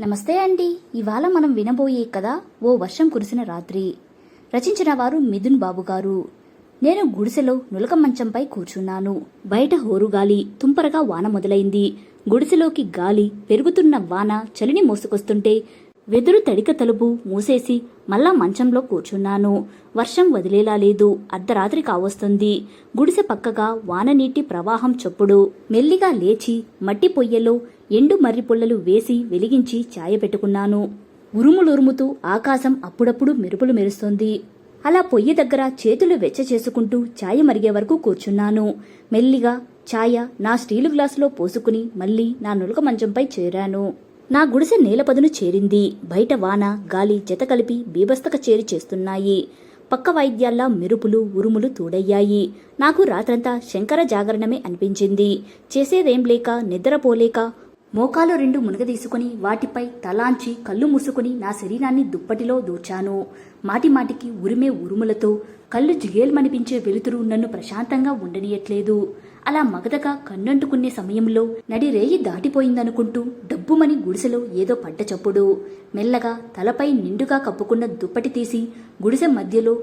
నమస్తే అండి. ఇవాళ మనం వినబోయే కథ ఓ వర్షం కురిసిన రాత్రి. రచించిన వారు మిథున్ బాబు గారు. నేను గుడిసెలో నులక మంచంపై కూర్చున్నాను. బయట హోరుగాలి తుంపరగా వాన మొదలైంది. గుడిసెలోకి గాలి పెరుగుతున్న వాన చలిని మోసుకొస్తుంటే వెదురు తడిక తలుపు మూసేసి మళ్ళా మంచంలో కూర్చున్నాను. వర్షం వదిలేలా లేదు. అర్ధరాత్రి కావస్తుంది. గుడిసె పక్కగా వాననీటి ప్రవాహం చొప్పుడు. మెల్లిగా లేచి మట్టి పొయ్యలో ఎండు మర్రి పుల్లలు వేసి వెలిగించి ఛాయ పెట్టుకున్నాను. ఉరుములురుముతూ ఆకాశం అప్పుడప్పుడు మెరుపులు మెరుస్తోంది. అలా పొయ్యి దగ్గర చేతులు వెచ్చ చేసుకుంటూ ఛాయ మరిగే వరకు కూర్చున్నాను. మెల్లిగా ఛాయ నా స్టీలు గ్లాసులో పోసుకుని మళ్ళీ నా నులక మంచంపై చేరాను. నా గుడిసె నేలపదును చేరింది. బయట వాన గాలి జత కలిపి బీభస్తక చేరి చేస్తున్నాయి. పక్క వాయిద్యాల్లా మెరుపులు ఉరుములు తోడయ్యాయి. నాకు రాత్రంతా శంకర జాగరణమే అనిపించింది. చేసేదేం లేక నిద్రపోలేక మోకాలు రెండు మునగదీసుకుని వాటిపై తలాంచి కళ్ళు మూసుకుని నా శరీరాన్ని దుప్పటిలో దూర్చాను. మాటిమాటికి ఉరిమే ఉరుములతో కళ్ళు జిగేల్మనిపించే వెలుతురు నన్ను ప్రశాంతంగా ఉండనీయట్లేదు. అలా మగదగా కన్నంటుకునే సమయంలో నడి రేయి దాటిపోయిందనుకుంటూ డబ్బుమని గుడిసెలో ఏదో పడ్డ చప్పుడు మెల్లగా తలపై నిండుగా కప్పుకున్న దుప్పటి తీసి గుడిసె మధ్యలో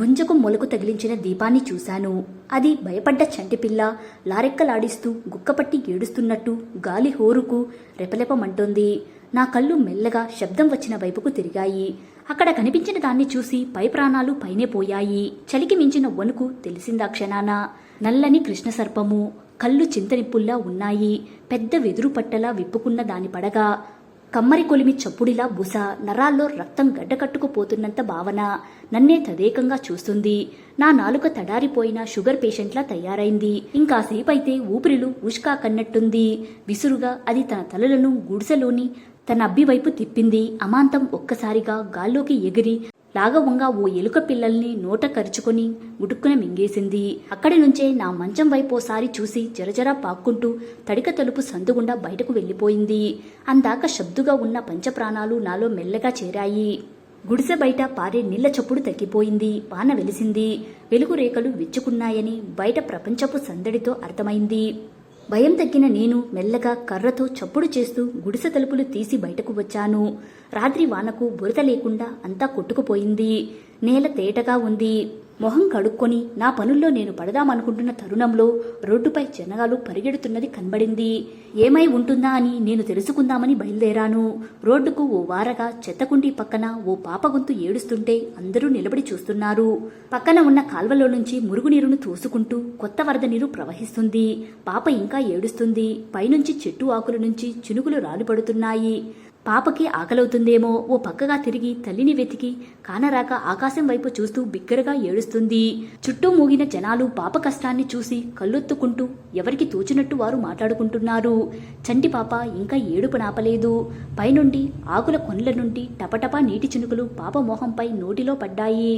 గుంజకు మొలకు తగిలించిన దీపాన్ని చూశాను. అది భయపడ్డ చంటిపిల్ల లారెక్కలాడిస్తూ గుక్కపట్టి ఏడుస్తున్నట్టు గాలి హోరుకు రెపలెపమంటోంది. నా కళ్ళు మెల్లగా శబ్దం వచ్చిన వైపుకు తిరిగాయి. అక్కడ కనిపించిన దాన్ని చూసి పై ప్రాణాలు పైనే పోయాయి. చలికి మించిన వణుకు తెలిసిందా క్షణాన? నల్లని కృష్ణ సర్పము కళ్ళు చింతనిప్పుల్లా ఉన్నాయి పెద్ద వెదురు పట్టలా విప్పుకున్న దాని పడగా కమ్మరి కొలిమి చప్పుడిలా బుస నరాల్లో రక్తం గడ్డకట్టుకుపోతున్నంత భావన నన్నే తదేకంగా చూస్తుంది. నా నాలుక తడారిపోయిన షుగర్ పేషెంట్లా తయారైంది. ఇంకాసేపైతే ఊపిరిలు ఉష్కా కన్నట్టుంది. విసురుగా అది తన తలలను గుడిసెలోని తన అబ్బి వైపు తిప్పింది. అమాంతం ఒక్కసారిగా గాల్లోకి ఎగిరి లాగవంగా ఓ ఎలుక పిల్లల్ని నోట కరుచుకొని గుడుక్కున మింగేసింది. అక్కడి నుంచే నా మంచం వైపు ఓసారి చూసి జరజరా పాక్కుంటూ తడిక తలుపు సందుగుండా బయటకు వెళ్ళిపోయింది. అందాక శబ్దుగా ఉన్న పంచప్రాణాలు నాలో మెల్లగా చేరాయి. గుడిసె బయట పారే నీళ్ళ చప్పుడు తగ్గిపోయింది. వాన వెలిసింది. వెలుగు రేఖలు విచ్చుకున్నాయని బయట ప్రపంచపు సందడితో అర్థమైంది. భయం తగ్గిన నేను మెల్లగా కర్రతో చప్పుడు చేస్తూ గుడిసె తలుపులు తీసి బయటకు వచ్చాను. రాత్రి వానకు బురద లేకుండా అంతా కొట్టుకుపోయింది. నేల తేటగా ఉంది. మొహం కడుక్కొని నా పనుల్లో నేను పడదామనుకుంటున్న తరుణంలో రోడ్డుపై జనగాలు పరిగెడుతున్నది కనబడింది. ఏమై ఉంటుందా అని నేను తెలుసుకుందామని బయలుదేరాను. రోడ్డుకు ఓ వారగా చెత్తకుండి పక్కన ఓ పాప గొంతు ఏడుస్తుంటే అందరూ నిలబడి చూస్తున్నారు. పక్కన ఉన్న కాల్వలో నుంచి మురుగునీరును తోసుకుంటూ కొత్త వరద నీరు ప్రవహిస్తుంది. పాప ఇంకా ఏడుస్తుంది. పైనుంచి చెట్టు ఆకుల నుంచి చినుకులు రాలిపడుతున్నాయి. పాపకి ఆకలవుతుందేమో ఓ పక్కగా తిరిగి తల్లిని వెతికి కానరాక ఆకాశం వైపు చూస్తూ బిగ్గరగా ఏడుస్తుంది. చుట్టూ మూగిన జనాలు పాప కష్టాన్ని చూసి కళ్ళొత్తుకుంటూ ఎవరికి తోచినట్టు వారు మాట్లాడుకుంటున్నారు. చంటి పాప ఇంకా ఏడుపు నాపలేదు. పైనుండి ఆకుల కొనల నుండి టపటపా నీటి చినుకులు పాప మొహంపై నోటిలో పడ్డాయి.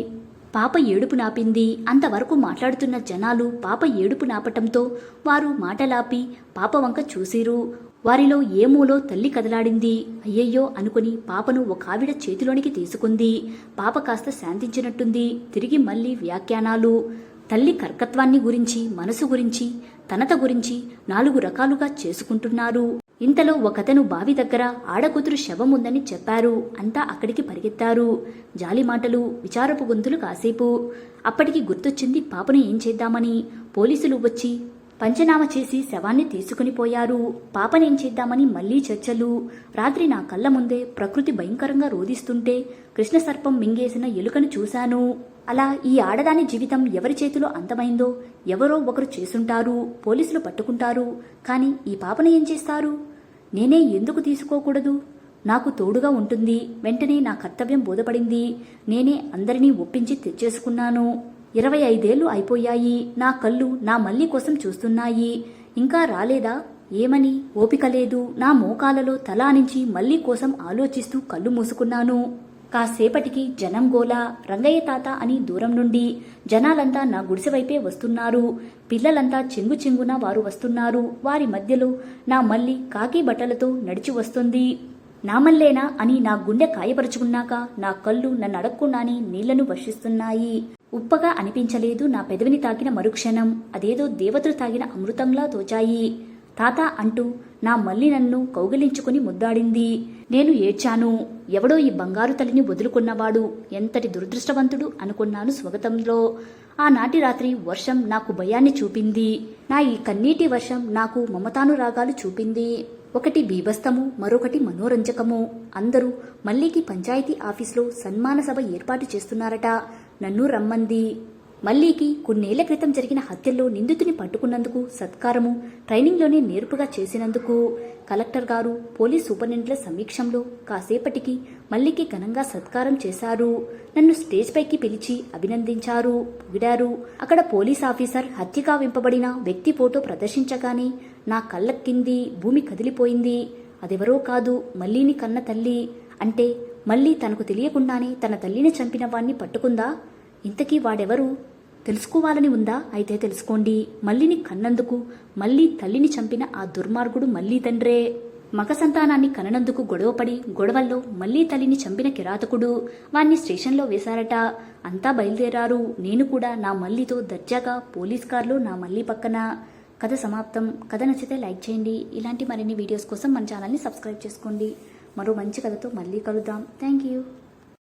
పాప ఏడుపు నాపింది. అంతవరకు మాట్లాడుతున్న జనాలు పాప ఏడుపు నాపటంతో వారు మాటలాపి పాప వంక చూసిరు. వారిలో ఏ మూలో తల్లి కదలాడింది. అయ్యయ్యో అనుకుని పాపను ఒక ఆవిడ చేతిలోనికి తీసుకుంది. పాప కాస్త శాంతించినట్టుంది. తిరిగి మళ్ళీ వ్యాఖ్యానాలు. తల్లి కర్కత్వాన్ని గురించి మనసు గురించి తనత గురించి నాలుగు రకాలుగా చేసుకుంటున్నారు. ఇంతలో ఒకతను బావి దగ్గర ఆడకూతురు శవం ఉందని చెప్పారు. అంతా అక్కడికి పరిగెత్తారు. జాలి మాటలు విచారపు గొంతులు కాసేపు. అప్పటికి గుర్తొచ్చింది పాపను ఏం చేద్దామని. పోలీసులు వచ్చి పంచనామ చేసి శవాన్ని తీసుకుని పోయారు. పాపనేం చేద్దామని మళ్ళీ చర్చలు. రాత్రి నా కళ్ళ ముందే ప్రకృతి భయంకరంగా రోధిస్తుంటే కృష్ణ సర్పం మింగేసిన ఎలుకను చూశాను. అలా ఈ ఆడదాని జీవితం ఎవరి చేతిలో అంతమైందో ఎవరో ఒకరు చేసుంటారు పోలీసులు పట్టుకుంటారు. కానీ ఈ పాపను ఏం చేస్తారు? నేనే ఎందుకు తీసుకోకూడదు? నాకు తోడుగా ఉంటుంది. వెంటనే నా కర్తవ్యం బోధపడింది. నేనే అందరినీ ఒప్పించి తెచ్చేసుకున్నాను. ఇరవై ఐదేళ్ళు అయిపోయాయి. నా కళ్ళు నా మల్లి కోసం చూస్తున్నాయి. ఇంకా రాలేదా? ఏమని? ఓపిక లేదు. నా మోకాలలో తలానించి మల్లి కోసం ఆలోచిస్తూ కళ్ళు మూసుకున్నాను. కాసేపటికి జనం గోలా రంగయ్య తాత అని దూరం నుండి జనాలంతా నా గుడిసె వైపే వస్తున్నారు. పిల్లలంతా చెంగు చెంగున వారు వస్తున్నారు. వారి మధ్యలో నా మల్లి కాకి బట్టలతో నడిచి వస్తుంది. నా మల్లేనా అని నా గుండె కాయపరుచుకున్నాక నా కళ్ళు నన్ను అడగకుండానే నీళ్ళను వర్షిస్తున్నాయి. ఉప్పగా అనిపించలేదు నా పెదవిని తాకిన మరుక్షణం. అదేదో దేవతలు తాగిన అమృతంలా తోచాయి. తాత అంటూ నా మల్లి నన్ను కౌగిలించుకుని ముద్దాడింది. నేను ఏడ్చాను. ఎవడో ఈ బంగారు తల్లిని వదులుకున్నవాడు. ఎంతటి దురదృష్టవంతుడు అనుకున్నాను స్వగతంలో. ఆనాటి రాత్రి వర్షం నాకు భయాన్ని చూపింది. నా ఈ కన్నీటి వర్షం నాకు మమతానురాగాలు చూపింది. ఒకటి బీభస్తము మరొకటి మనోరంజకము. అందరూ మల్లికి పంచాయతీ ఆఫీసులో సన్మాన సభ ఏర్పాటు చేస్తున్నారట. నన్ను రమ్మంది. మల్లీకి కొన్నేళ్ళ క్రితం జరిగిన హత్యల్లో నిందితుని పట్టుకున్నందుకు సత్కారము ట్రైనింగ్లోనే నేర్పుగా చేసినందుకు కలెక్టర్ గారు పోలీస్ సూపరింటెండెంట్ల సమీక్షంలో కాసేపటికి మల్లికి ఘనంగా సత్కారం చేశారు. నన్ను స్టేజ్ పైకి పిలిచి అభినందించారు పొగిడారు. అక్కడ పోలీస్ ఆఫీసర్ హత్యగా వింపబడిన వ్యక్తి ఫోటో ప్రదర్శించగానే నా కళ్ళ కింది భూమి కదిలిపోయింది. అదెవరో కాదు మల్లీని కన్న తల్లి. అంటే మళ్ళీ తనకు తెలియకుండానే తన తల్లిని చంపిన వాణ్ణి పట్టుకుందా? ఇంతకీ వాడెవరు? తెలుసుకోవాలని ఉందా? అయితే తెలుసుకోండి. మల్లిని కన్నందుకు మళ్ళీ తల్లిని చంపిన ఆ దుర్మార్గుడు మళ్ళీ తండ్రే. మగ సంతానాన్ని కననందుకు గొడవపడి గొడవల్లో మళ్ళీ తల్లిని చంపిన కిరాతకుడు వాణ్ణి స్టేషన్లో వేశారట. అంతా బయలుదేరారు. నేను కూడా నా మల్లితో దర్జాగా పోలీస్ కార్లో నా మల్లి పక్కన. కథ సమాప్తం. కథ నచ్చితే లైక్ చేయండి. ఇలాంటి మరిన్ని వీడియోస్ కోసం మన ఛానల్ని సబ్స్క్రైబ్ చేసుకోండి. మరో మంచి కథతో మళ్ళీ కలుద్దాం. Thank you